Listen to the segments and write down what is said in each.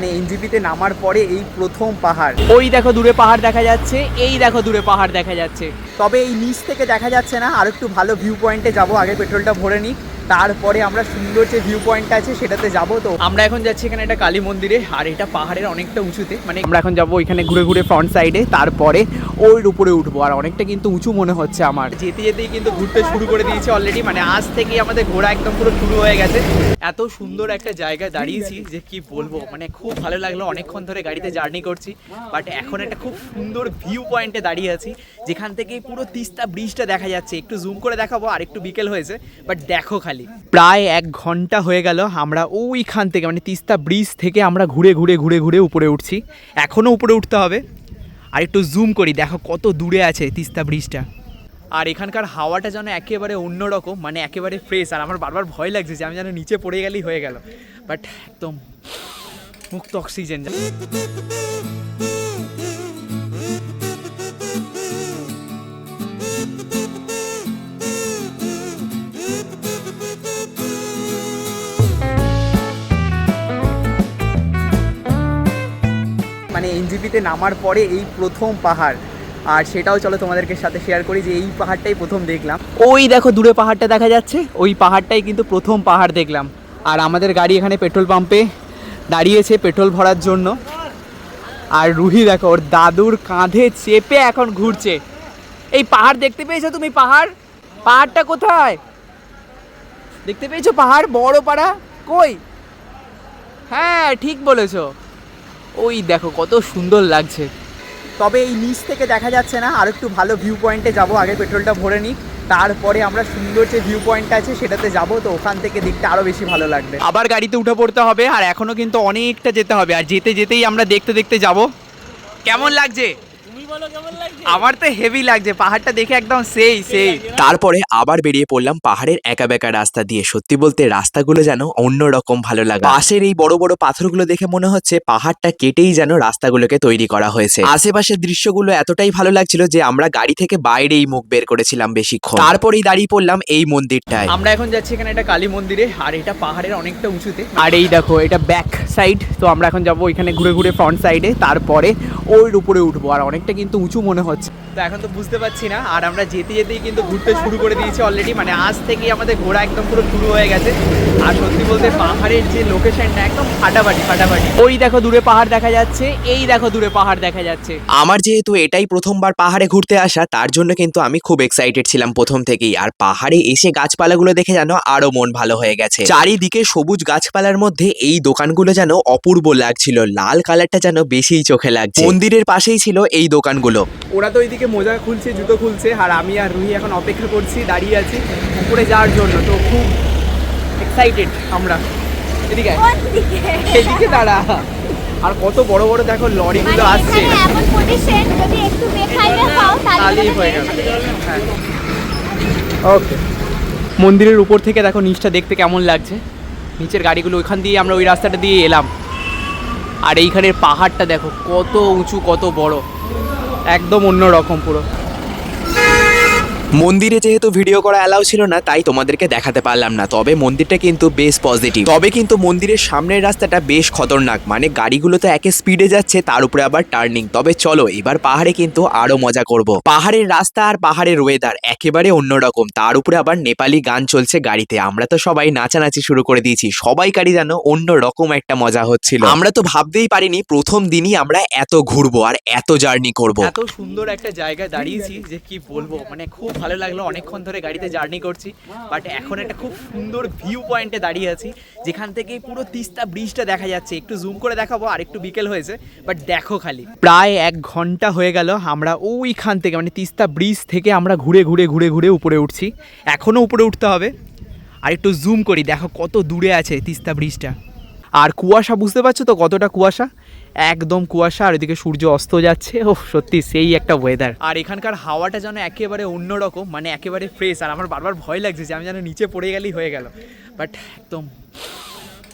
মানে এনজিপিতে নামার পরে এই প্রথম পাহাড়। ওই দেখো দূরে পাহাড় দেখা যাচ্ছে এই দেখো দূরে পাহাড় দেখা যাচ্ছে। তবে এই নিচ থেকে দেখা যাচ্ছে না আর একটু ভালো ভিউ পয়েন্টে যাব আগে পেট্রোলটা ভরে নিই তারপরে আমরা সুন্দর যে ভিউ পয়েন্ট আছে সেটাতে যাব। তো আমরা এখন যাচ্ছি এখানে একটা কালী মন্দিরে, আর এটা পাহাড়ের অনেকটা উঁচুতে। মানে আমরা এখন যাব ওইখানে ঘুরে ঘুরে ফ্রন্ট সাইডে তারপরে ওর উপরে উঠবো। আর অনেকটা কিন্তু উঁচু মনে হচ্ছে আমার। যেতে যেতেই কিন্তু ঘুরতে শুরু করে দিয়েছি অলরেডি মানে আজ থেকেই আমাদের ঘোরা একদম পুরো শুরু হয়ে গেছে। এত সুন্দর একটা জায়গায় দাঁড়িয়েছি যে কি বলব মানে খুব ভালো লাগল। অনেকক্ষণ ধরে গাড়িতে জার্নি করছি। বাট এখন একটা খুব সুন্দর ভিউ পয়েন্টে দাঁড়িয়ে আছি, যেখান থেকে পুরো তিস্তা ব্রিজটা দেখা যাচ্ছে। একটু জুম করে দেখাবো, আর একটু বিকেল হয়েছে। বাট দেখো খালি। প্রায় এক ঘণ্টা হয়ে গেল আমরা ওইখান থেকে মানে তিস্তা ব্রিজ থেকে আমরা ঘুরে ঘুরে ঘুরে ঘুরে উপরে উঠছি। এখনও উপরে উঠতে হবে। আর একটু জুম করি, দেখো কত দূরে আছে তিস্তা ব্রিজটা। আর এখানকার হাওয়াটা যেন একেবারে অন্যরকম মানে একেবারে ফ্রেশ আর আমার বারবার ভয় লাগছে যে আমি যেন নিচে পড়ে গেলেই হয়ে গেল। বাট একদম মুক্ত অক্সিজেন মানে এনজিপিতে নামার পরে এই প্রথম পাহাড়। আর সেটাও চলো তোমাদেরকে সাথে শেয়ার করি যে এই পাহাড়টাই প্রথম দেখলাম। ওই দেখো দূরে পাহাড়টা দেখা যাচ্ছে, ওই পাহাড়টাই কিন্তু প্রথম পাহাড় দেখলাম। আর আমাদের গাড়ি এখানে পেট্রোল পাম্পে দাঁড়িয়েছে পেট্রোল ভরার জন্য। আর রুহি দেখো, ওর দাদুর কাঁধে চেপে এখন ঘুরছে। এই পাহাড় দেখতে পেয়েছ তুমি পাহাড়? পাহাড়টা কোথায়? দেখতে পেয়েছ পাহাড়? বড় পাড়া? কই? হ্যাঁ ঠিক বলেছ। ওই দেখো কত সুন্দর লাগছে। তবে এই নিচ থেকে দেখা যাচ্ছে না আর একটু ভালো ভিউ পয়েন্টে যাব আগে পেট্রোলটা ভরে নিই তারপরে আমরা সুন্দর যে ভিউ পয়েন্ট আছে সেটাতে যাব তো ওখান থেকে দেখতে আরও বেশি ভালো লাগবে। আবার গাড়িতে উঠে পড়তে হবে আর এখনও কিন্তু অনেকটা যেতে হবে আর যেতে যেতেই আমরা দেখতে দেখতে যাব। কেমন লাগছে? আমার তো হেভি লাগছে পাহাড়টা দেখে একদম সেই সেই। তারপরে আবার বেরিয়ে পড়লাম পাহাড়ের একা বেকা রাস্তা দিয়ে। সত্যি বলতে রাস্তাগুলো যেন অন্যরকম ভালো লাগে। পাশের এই বড় বড় পাথরগুলো দেখে মনে হচ্ছে পাহাড়টা কেটেই যেন রাস্তাগুলোকে তৈরি করা হয়েছে। আশেপাশের দৃশ্যগুলো এতটাই ভালো লাগছিল যে আমরা গাড়ি থেকে বাইরেই মুখ বের করেছিলাম বেশিক্ষণ। তারপরেই দাঁড়িয়ে পড়লাম এই মন্দিরটায়। আমরা এখন যাচ্ছি এখানে একটা কালী মন্দিরে আর এটা পাহাড়ের অনেকটা উঁচুতে। আর এই দেখো এটা ব্যাক সাইড তো আমরা এখন যাব ওইখানে ঘুরে ঘুরে ফ্রন্ট সাইডে তারপরে ওর উপরে উঠবো আর অনেকটা কিন্তু উঁচু মনে হচ্ছে। তো এখন তো বুঝতে পারছি না আর আমরা যেতে যেতেই কিন্তু ঘুরতে শুরু করে দিয়েছি অলরেডি মানে আজ থেকেই আমাদের ঘোরা একদম পুরো শুরু হয়ে গেছে। আর সত্যি বলতে পাহাড়ের যে লোকেশনটা একদম ফাটাফাটি ফাটাফাটি। ওই দেখো দূরে পাহাড় দেখা যাচ্ছে এই দেখো দূরে পাহাড় দেখা যাচ্ছে। আমার যেহেতু এটাই প্রথমবার পাহাড়ে ঘুরতে আসা তার জন্য কিন্তু আমি খুব এক্সাইটেড ছিলাম প্রথম থেকেই। আর পাহাড়ে এসে গাছপালাগুলো দেখে যেন আরও মন ভালো হয়ে গেছে। চারিদিকে সবুজ গাছপালার মধ্যে এই দোকানগুলো যেন অপূর্ব লাগছিল লাল কালারটা যেন বেশিই চোখে লাগছে। মন্দিরের পাশেই ছিল এই দোকানগুলো। ওরা তো ওইদিকে মোজা খুলছে জুতো খুলছে আর আমি আর রুহি এখন অপেক্ষা করছি দাঁড়িয়ে আছি উপরে যাওয়ার জন্য। তো খুব এক্সাইটেড আমরা। এদিকে। এদিকে দাঁড়া। আর কত বড় বড় দেখো লরিগুলো মানে আসছে। এমন পজিশন যদি একটু বেখাইবে পাও তাহলে হয়ে গেল। ওকে মন্দিরের উপর থেকে দেখো নিচটা দেখতে কেমন লাগছে। নিচের গাড়িগুলো ওইখান দিয়ে আমরা ওই রাস্তাটা দিয়ে এলাম। আর এইখানের পাহাড়টা দেখো কত উঁচু কত বড়। একদম অন্য রকম পুরো। মন্দিরে যেহেতু ভিডিও করা অ্যালাউ ছিল না, তাই তোমাদেরকে দেখাতে পারলাম না। তবে মন্দিরটা কিন্তু বেশ পজিটিভ তবে কিন্তু মন্দিরের সামনের রাস্তাটা বেশ খতরনাক। মানে গাড়িগুলো তো একে স্পিডে যাচ্ছে, তার উপরে আবার টার্নিং তবে চলো, এবার পাহাড়ে কিন্তু আরও মজা করব। পাহাড়ের রাস্তা আর পাহাড়ের ওয়েদার একেবারে অন্যরকম। তার উপরে আবার নেপালি গান চলছে গাড়িতে। আমরা তো সবাই নাচানাচি শুরু করে দিয়েছি। সবাই গাড়ি যেন অন্য রকম একটা মজা হচ্ছিল। আমরা তো ভাবতেই পারিনি প্রথম দিনই আমরা এত ঘুরবো আর এত জার্নি করব। এত সুন্দর একটা জায়গায় দাঁড়িয়েছি যে কি বলব? মানে খুব ভালো লাগল, অনেকক্ষণ ধরে গাড়িতে জার্নি করছি বাট এখন একটা খুব সুন্দর ভিউ পয়েন্টে দাঁড়িয়ে আছি, যেখান থেকে পুরো তিস্তা ব্রিজটা দেখা যাচ্ছে। একটু জুম করে দেখাবো, আর একটু বিকেল হয়েছে বাট দেখো খালি। প্রায় এক ঘণ্টা হয়ে গেল, আমরা ওইখান থেকে মানে তিস্তা ব্রিজ থেকে আমরা ঘুরে ঘুরে ঘুরে ঘুরে উপরে উঠছি। এখনও উপরে উঠতে হবে। আর একটু জুম করি, দেখো কত দূরে আছে তিস্তা ব্রিজটা আর কুয়াশা বুঝতে পারছ তো কতটা কুয়াশা? একদম কুয়াশা আর ওইদিকে সূর্য অস্ত যাচ্ছে। ও সত্যি সেই একটা ওয়েদার আর এখানকার হাওয়াটা যেন একেবারে অন্যরকম মানে একেবারে ফ্রেশ আর আমার বারবার ভয় লাগছে যে আমি যেন নিচে পড়ে গেলেই হয়ে গেল। বাট একদম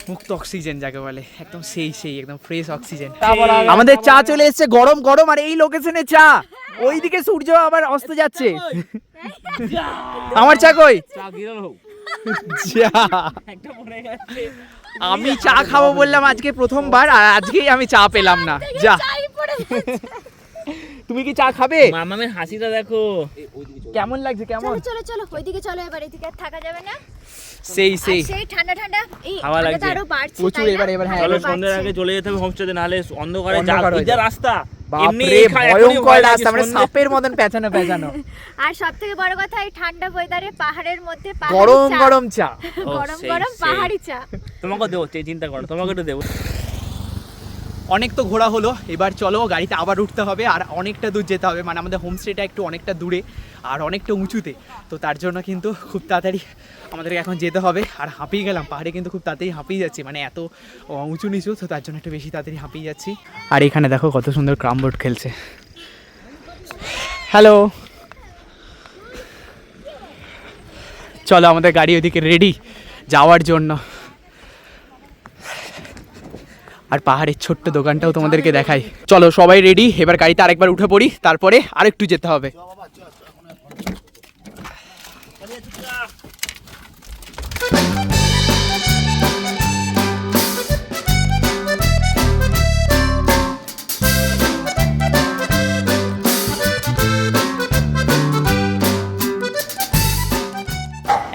মুক্ত অক্সিজেন যাকে বলে একদম সেই সেই একদম ফ্রেশ অক্সিজেন আমাদের চা চলে এসেছে গরম গরম আর এই লোকেশনে চা। ওইদিকে সূর্য আবার অস্ত যাচ্ছে। আমার চা কই? চা আমি চা খাব বললাম আজকে প্রথমবার আর আজকেই আমি চা পেলাম না। যা। চাই পড়ে যাচ্ছে। তুমি কি চা খাবে? মামামের হাসিটা দেখো। কেমন লাগছে কেমন? চলো চলো চলো ওইদিকে চলো এবার এদিকে আর থাকা যাবে না। সেই সেই। সেই ঠান্ডা ঠান্ডা এই হাওয়া লাগছে। আরও বাড়ছে প্রচুর এবার- এবার হ্যাঁ, চলো সন্ধ্যার আগে চলে যেতে হবে হোমস্টেতে নালে অন্ধকারে যা রাস্তা। বাপরে ভয়ঙ্কর রাস্তা মানে সাপের মতন পেঁচানো পেঁচানো। আর সব থেকে বড় কথা এই ঠান্ডা ওয়েদারে পাহাড়ের মধ্যে পাহাড়ি গরম চা। গরম চা। গরম গরম পাহাড়ি চা। তোমাকে দেবো চিন্তা করো তোমাকে তো দেবো। অনেক তো ঘোরা হলো, এবার চলো গাড়িতে আবার উঠতে হবে, আর অনেকটা দূর যেতে হবে মানে আমাদের হোমস্টেটা একটু অনেকটা দূরে আর অনেকটা উঁচুতে। তো তার জন্য কিন্তু খুব তাড়াতাড়ি আমাদেরকে এখন যেতে হবে, আর হাঁপিয়ে গেলাম, পাহাড়ে কিন্তু খুব তাড়াতাড়ি হাঁপিয়ে যাচ্ছি মানে এত উঁচু নিচু, তো তার জন্য একটু বেশি তাড়াতাড়ি হাঁপিয়ে যাচ্ছি। আর এখানে দেখো কত সুন্দর ক্রাম বোর্ড খেলছে। হ্যালো চলো আমাদের গাড়ি ওদিকে রেডি যাওয়ার জন্য। আর পাহাড়ের ছোট্ট দোকানটাও তোমাদেরকে দেখাই। চলো সবাই রেডি এবার গাড়িতে আরেকবার উঠে পড়ি, তারপরে আরেকটু যেতে হবে।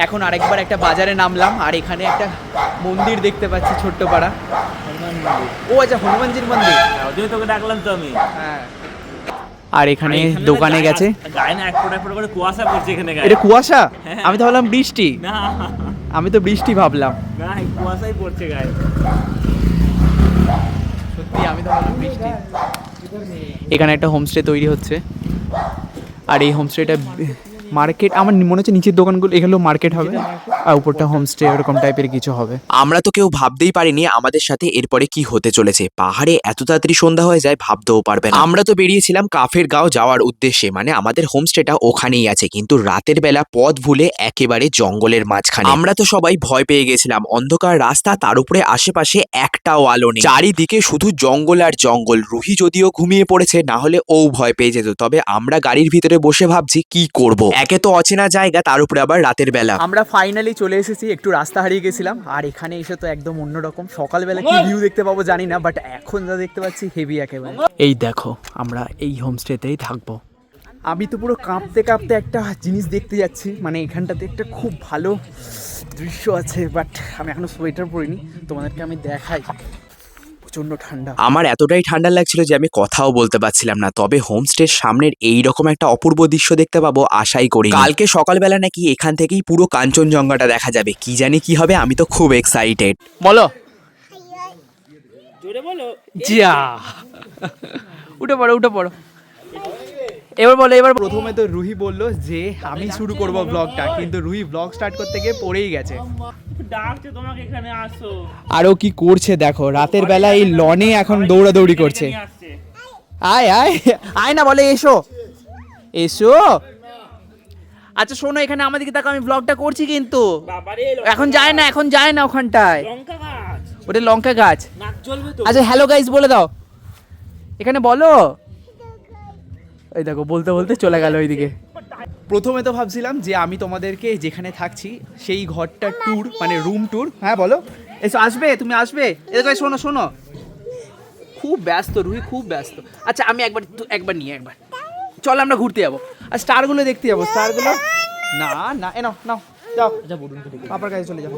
এখন আরেকবার একটা বাজারে নামলাম আর এখানে একটা মন্দির দেখতে পাচ্ছি ছোট্ট পাড়া ও আচ্ছা হনুমানজির মন্দির। ওই তোকে ডাকলাম তো আমি। হ্যাঁ। আর এখানে দোকানে গেছে। গায়ে না এক ফোঁটা এক ফোঁটা করে কুয়াশা পড়ছে এখানে গায়ে। এটা কুয়াশা? হ্যাঁ। আমি তো ভাবলাম বৃষ্টি। না। আমি তো বৃষ্টি ভাবলাম। না কুয়াশাই পড়ছে গায়ে। সত্যি আমি তো ভাবলাম বৃষ্টি। এখানে একটা হোমস্টে তৈরি হচ্ছে। আর এই হোমস্টেটা মার্কেট, আমার মনে হচ্ছে নিচের দোকানগুলো, এগুলো মার্কেট হবে। আর উপরটা হোমস্টে ওরকম টাইপের কিছু হবে। আমরা তো কেউ ভাবতেই পারিনি আমাদের সাথে এরপরে কি হতে চলেছে। পাহাড়ে এত তাড়াতাড়ি সন্ধ্যা হয়ে যায়, ভাবতেও পারবে না। আমরা তো বেরিয়েছিলাম কাফের গাঁও যাওয়ার উদ্দেশ্যে মানে আমাদের হোমস্টেটা ওখানেই আছে। কিন্তু রাতের বেলা পথ ভুলে একেবারে জঙ্গলের মাঝখানে। আমরা তো সবাই ভয় পেয়ে গেছিলাম। অন্ধকার রাস্তা, তার উপরে আশেপাশে একটাও আলো নেই। চারিদিকে শুধু জঙ্গল আর জঙ্গল। রুহি যদিও ঘুমিয়ে পড়েছে, না হলে ও ভয় পেয়ে যেত। তবে আমরা গাড়ির ভিতরে বসে ভাবছি, কি করব? একে তো অচেনা জায়গা তার উপরে আবার রাতের বেলা। আমরা ফাইনালি চলে এসেছি একটু রাস্তা হারিয়ে গেছিলাম। আর এখানে এসে তো একদম অন্যরকম। সকালবেলা কি ভিউ দেখতে পাবো জানি না বাট এখন যা দেখতে পাচ্ছি হেভি একেবারে। এই দেখো আমরা এই হোমস্টেতেই থাকব। আমি তো পুরো কাঁপতে কাঁপতে একটা জিনিস দেখতে যাচ্ছি। মানে এখানটাতে একটা খুব ভালো দৃশ্য আছে বাট আমি এখনও সোয়েটার পরিনি। তোমাদেরকে আমি দেখাই। প্রচণ্ড ঠান্ডা। আমার এতটাই ঠান্ডা লাগছিল যে আমি কথাও বলতে পারছিলাম না। তবে হোমস্টের সামনের এই রকম একটা অপূর্ব দৃশ্য দেখতে পাবো আশাই করি কালকে সকালবেলা নাকি এখান থেকেই পুরো কাঞ্চনজঙ্ঘাটা দেখা যাবে। কি জানি কি হবে আমি তো খুব এক্সাইটেড বলো। জোরে বলো। জিয়া। উঠে পড়ো উঠে পড়ো। এবার বলো এবার প্রথমে তো রুহি বলল যে আমি শুরু করব ব্লগটা কিন্তু রুহি ব্লগ স্টার্ট করতে গিয়ে পড়েই গেছে। ডাকছে তোমাকে এখানে আসো। আর ও কি করছে দেখো রাতের বেলা এই লনে এখন দৌড়াদৌড়ি করছে। আয় আয় আয় না বলে এসো। এসো। আচ্ছা শোনো এখানে আমাদেরকে দেখো আমি ব্লগটা করছি কিন্তু। এখন যায় না এখন যায় না ওখানটায়। ওটা লঙ্কা গাছ। নাক জ্বলবে তো। আচ্ছা হ্যালো গাইস বলে দাও। এখানে বলো। এই দেখো বলতে বলতে চলে গেল ওইদিকে। প্রথমে তো ভাবছিলাম যে আমি তোমাদেরকে যেখানে থাকছি সেই ঘরটা ট্যুর মানে রুম ট্যুর হ্যাঁ বলো। এসো আসবে? তুমি আসবে? এদিকে শোনো শোনো। খুব ব্যস্ত রুহি খুব ব্যস্ত। আচ্ছা আমি একবার তু- একবার নিয়ে একবার। চল আমরা ঘুরতে যাব। আর স্টারগুলো দেখতে যাব। স্টারগুলো? না না এ নাও নাও যাও। আচ্ছা পাপার কাছে চলে যাব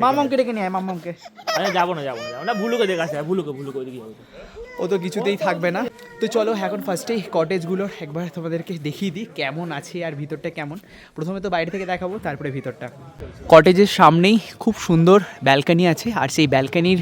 মামামকে ডেকে নিয়ে আয় মামামকে। আরে যাব না যাব না যাব না। ভুলুকে দেখে আসে ভুলুকে ভুলুকে ওইদিকে যাব। ও তো কিছুতেই থাকবে না। তো চলো এখন ফার্স্টেই কটেজগুলো একবার তোমাদেরকে দেখিয়ে দিই, কেমন আছে আর ভিতরটা কেমন। প্রথমে তো বাইরে থেকে দেখাবো, তারপরে ভিতরটা। কটেজের সামনেই খুব সুন্দর ব্যালকানি আছে, আর সেই ব্যালকানির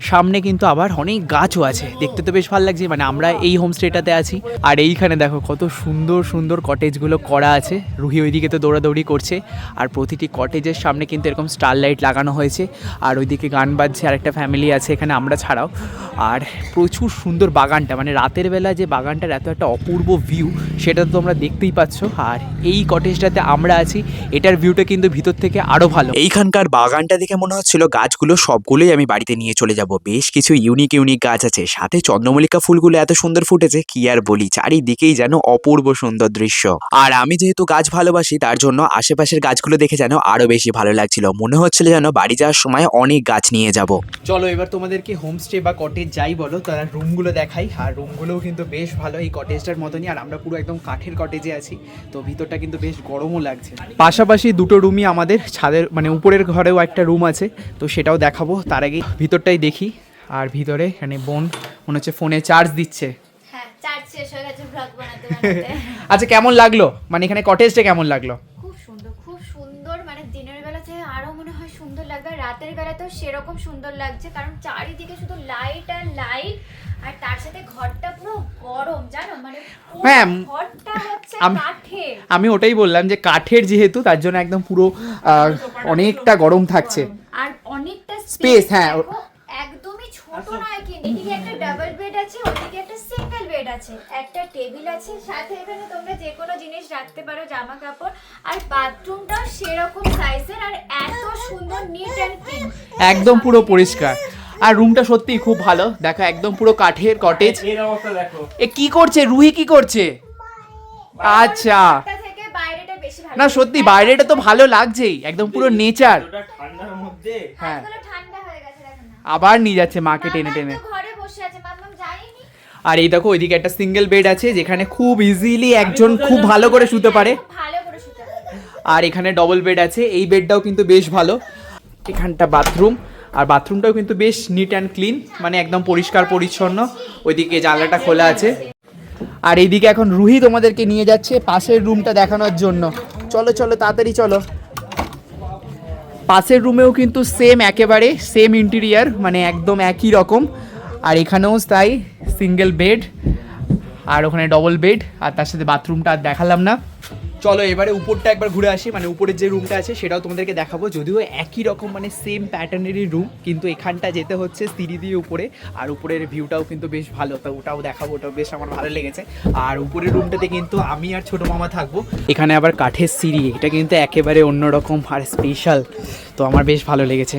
সামনে কিন্তু আবার অনেক গাছও আছে। দেখতে তো বেশ ভালো লাগছে মানে আমরা এই হোমস্টেটাতে আছি। আর এইখানে দেখো কত সুন্দর সুন্দর কটেজগুলো করা আছে। রুহি ওইদিকে তো দৌড়াদৌড়ি করছে। আর প্রতিটি কটেজের সামনে কিন্তু এরকম স্টার লাইট লাগানো হয়েছে। আর ওইদিকে গান বাজছে আর একটা ফ্যামিলি আছে এখানে, আমরা ছাড়াও। আর প্রচুর সুন্দর বাগানটা মানে রাতের বেলা যে বাগানটার এত একটা অপূর্ব ভিউ সেটা তো তোমরা দেখতেই পাচ্ছ। আর এই কটেজটাতে আমরা আছি, এটার ভিউটা কিন্তু ভিতর থেকে আরও ভালো। এইখানকার বাগানটা দেখে মনে হচ্ছিল গাছগুলো সবগুলোই আমি বাড়িতে নিয়ে চলে যাব। বেশ কিছু ইউনিক ইউনিক গাছ আছে। সাথে চন্দ্রমল্লিকা ফুলগুলো এত সুন্দর ফুটেছে, কি আর বলি, চারিদিকেই যেন অপূর্ব সুন্দর দৃশ্য। আর আমি যেহেতু গাছ ভালোবাসি, তার জন্য আশেপাশের গাছগুলো দেখে যেন আরও বেশি ভালো লাগছিল। মনে হচ্ছিল যেন বাড়ি যাওয়ার সময় অনেক গাছ নিয়ে যাব। চলো, এবার তোমাদেরকে হোমস্টে বা কটেজ যাই বলো, তারা রুমগুলো দেখাই। আর রুমগুলোও কিন্তু বেশ ভালো এই কটেজটার মতনই, আর আমরা পুরো একদম কাঠের কটেজে আছি। তো ভিতরটা কিন্তু বেশ গরমও লাগছে। পাশাপাশি দুটো রুমই আমাদের, ছাদের মানে উপরের ঘরেও একটা রুম আছে, তো সেটাও দেখাবো। তার আগে ভিতরটাই দেখি। আর ভিতরে এখানে বোন মনে হচ্ছে ফোনে চার্জ দিচ্ছে। হ্যাঁ আচ্ছা কেমন লাগল? মানে এখানে কটেজটা কেমন লাগল? খুব সুন্দর খুব সুন্দর। মানে দিনের বেলা থেকে আরও মনে হয় সুন্দর লাগবে রাতের বেলাতেও সেরকম সুন্দর লাগছে। কারণ চারিদিকে শুধু লাইট আর লাইট আর তার সাথে ঘরটা পুরো গরম জানো? মানে ম্যাম, ঘরটা হচ্ছে কাঠের। আমি ওটাই বললাম যে কাঠের যেহেতু তার জন্য একদম পুরো অনেকটা গরম থাকছে। আর অনেকটা স্পেস হ্যাঁ। ছোট নয় কিন্তু এদিকে একটা ডাবল বেড আছে ওদিকে একটা সিঙ্গেল বেড আছে। একটা টেবিল আছে সাথে এখানে তোমরা যে কোনো জিনিস রাখতে পারো জামা কাপড় আর বাথরুমটাও সেরকম সাইজের আর এত সুন্দর নিট অ্যান্ড ক্লিন একদম পুরো পরিষ্কার। আর রুমটা সত্যিই খুব ভালো। দেখো একদম পুরো কাঠের কটেজ এর অবস্থা দেখো। এ কি করছে? রুহি কি করছে? আচ্ছা। থেকে বাইরেটা বেশি ভালো। না সত্যি বাইরেটা তো ভালো লাগছেই। একদম পুরো নেচার ঠান্ডার মধ্যে হ্যাঁ ঠান্ডা আবার নিয়ে যাচ্ছে মাকে টেনে টেনে। ঘরে বসে আছে মাম্মাম যায়নি। আর এই দেখো ওইদিকে একটা সিঙ্গেল বেড আছে যেখানে খুব ইজিলি একজন খুব ভালো করে শুতে পারে। খুব ভালো করে শুতে পারে। আর এখানে ডবল বেড আছে এই বেডটাও কিন্তু বেশ ভালো। এখানটা বাথরুম আর বাথরুমটাও কিন্তু বেশ নিট অ্যান্ড ক্লিন মানে একদম পরিষ্কার পরিচ্ছন্ন। ওইদিকে জানলাটা খোলা আছে। আর এইদিকে এখন রুহি তোমাদেরকে নিয়ে যাচ্ছে পাশের রুমটা দেখানোর জন্য। চলো চলো তাড়াতাড়ি চলো। পাশের রুমেও কিন্তু সেম একেবারে সেম ইন্টেরিয়ার মানে একদম একই রকম। আর এখানেও তাই সিঙ্গেল বেড আর ওখানে ডবল বেড আর তার সাথে বাথরুমটা আর দেখালাম না। চলো এবারে উপরটা একবার ঘুরে আসি মানে উপরের যে রুমটা আছে সেটাও তোমাদেরকে দেখাবো। যদিও একই রকম মানে সেম প্যাটার্নেরই রুম কিন্তু এখানটা যেতে হচ্ছে সিঁড়ি দিয়ে উপরে, আর উপরের ভিউটাও কিন্তু বেশ ভালো। তো ওটাও দেখাবো, ওটাও বেশ আমার ভালো লেগেছে। আর উপরের রুমটাতে কিন্তু আমি আর ছোটো মামা থাকব। এখানে আবার কাঠের সিঁড়ি, এটা কিন্তু একেবারে অন্যরকম আর স্পেশাল তো আমার বেশ ভালো লেগেছে।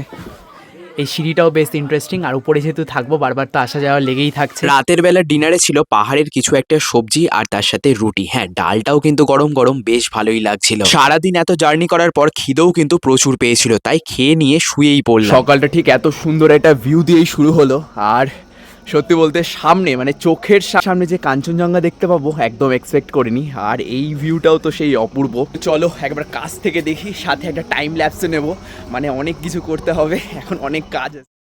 এই সিঁড়িটাও বেশ ইন্টারেস্টিং আর উপরে যেহেতু থাকব বারবার তো আসা যাওয়া লেগেই থাকছে। রাতের বেলা ডিনারে ছিল পাহাড়ের কিছু একটা সবজি আর তার সাথে রুটি। হ্যাঁ ডালটাও কিন্তু গরম গরম বেশ ভালোই লাগছিল। সারাদিন এত জার্নি করার পর খিদেও কিন্তু প্রচুর পেয়েছিল তাই খেয়ে নিয়ে শুয়েই পড়ল সকালটা ঠিক এত সুন্দর একটা ভিউ দিয়েই শুরু হলো আর সত্যি বলতে সামনে মানে চোখের সামনে যে কাঞ্চনজঙ্ঘা দেখতে পাবো, একদম এক্সপেক্ট করিনি। আর এই ভিউটাও তো সেই অপূর্ব। চলো, একবার কাছ থেকে দেখি, সাথে একটা টাইম ল্যাপসে নেব। মানে অনেক কিছু করতে হবে, এখন অনেক কাজ আছে।